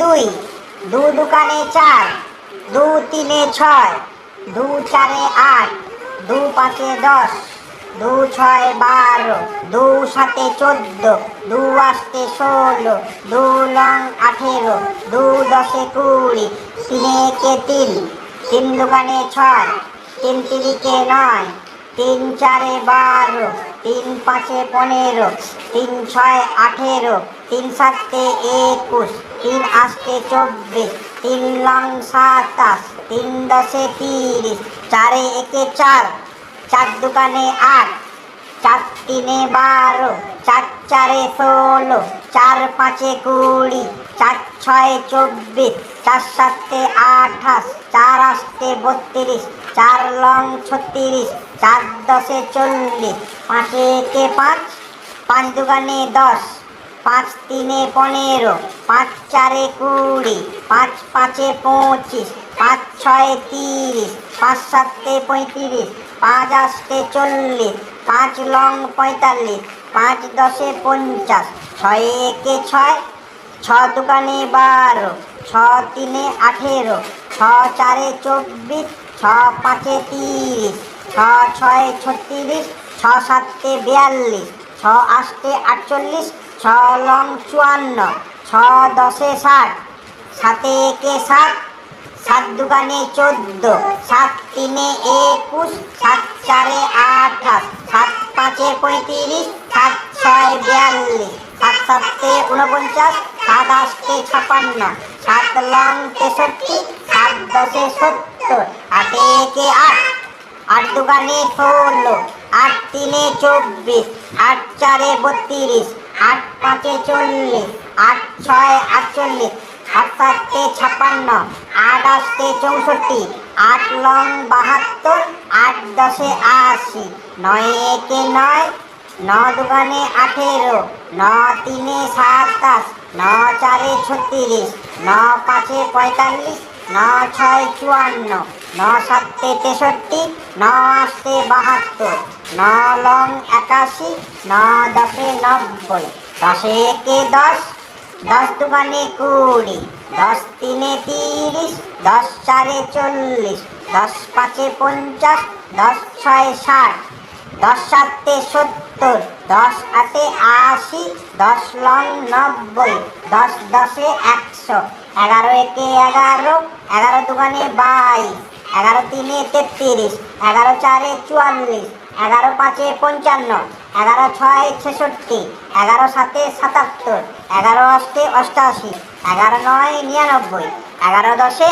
দুই, দু দোকানে চার, দু তিনে ছয়, দু চারে আট, দু পাঁচে দশ, দু ছয় বারো, দু সাতে চোদ্দ, দু আষ্টে ষোলো, দু লং আঠেরো, দু দশে কুড়ি তিনে একে তিন তিন দোকানে ছয়, তিন তিরিকে নয়, তিন চারে বারো তিন পাঁচে পনেরো, তিন ছয় আঠেরো, তিন সাতে একুশ, তিন আষ্টে চব্বিশ, তিন লং সাতাশ, তিন দশে তিরিশ, চারে একে চার চার দোকানে আট চার তিনে বারো, চার চারে ষোলো, চার পাঁচে কুড়ি, চার ছয় চব্বিশ, চার সাতে আঠাশ, চার আষ্টে বত্রিশ, চার লং ছত্রিশ, চার দশে চল্লিশ, পাঁচে কে পাঁচ পাঁচ দোকানে দশ। পাঁচ তিনে পনেরো, পাঁচ চারে কুড়ি, পাঁচ পাঁচে পঁচিশ, পাঁচ ছয় তিরিশ, পাঁচ সাতে পঁয়ত্রিশ, পাঁচ আষ্টে চল্লিশ, পাঁচ লং পঁয়তাল্লিশ, পাঁচ দশে পঞ্চাশ, ছয় একে ছয়, ছ দোকানে বারো, ছ তিনে আঠেরো, ছ চারে চব্বিশ, ছ পাঁচে তিরিশ, ছ ছয় ছত্রিশ, ছ সাতে বিয়াল্লিশ ছ আষ্টে আটচল্লিশ ছ লং চুয়ান্ন ছ দশে ষাট, সাতে একে সাত সাত দোকানে চোদ্দ, সাত তিনে একুশ, সাত চারে আঠাশ, সাত পাঁচে পঁয়ত্রিশ, সাত ছয় বিয়াল্লিশ, সাত সাতে উনপঞ্চাশ সাত আটে ছাপান্ন, সাত লং তেষট্টি, সাত দশে সত্তর, আটে একে আট আট দোকানে ষোলো, আট তিনে চব্বিশ, আট চারে বত্রিশ, আট পাঁচে চল্লিশ, আট ছয় আটচল্লিশ, আট সাতে ছাপ্পান্ন আট আটে চৌষট্টি, আট লং বাহাত্তর, আট দশে আশি, নয় একে নয়, ন দোকানে আঠেরো, ন তিনে সাতাশ, ন চারে ছত্রিশ, ন পাঁচে পঁয়তাল্লিশ ন ছয় চুয়ান্ন ন সাতে তেষট্টি ন আটে বাহাত্তর ন লং একাশি ন দশে নব্বই, দশে একে দশ দশ দোকানে কুড়ি, দশ তিনে তিরিশ, দশ চারে চল্লিশ, দশ পাঁচে পঞ্চাশ, দশ ছয় ষাট, দশ সাতে সত্তর, দশ আটে আশি, দশ লং নব্বই, দশ দশে একশো। এগারো একে এগারো এগারো দোকানে বাইশ, এগারো তিনে তেত্রিশ, এগারো চারে চুয়াল্লিশ, এগারো পাঁচে পঞ্চান্ন, এগারো ছয় ছেষট্টি, এগারো সাতে সাতাত্তর, এগারো অষ্টে অষ্টাশি, এগারো নয় নিরানব্বই, এগারো দশে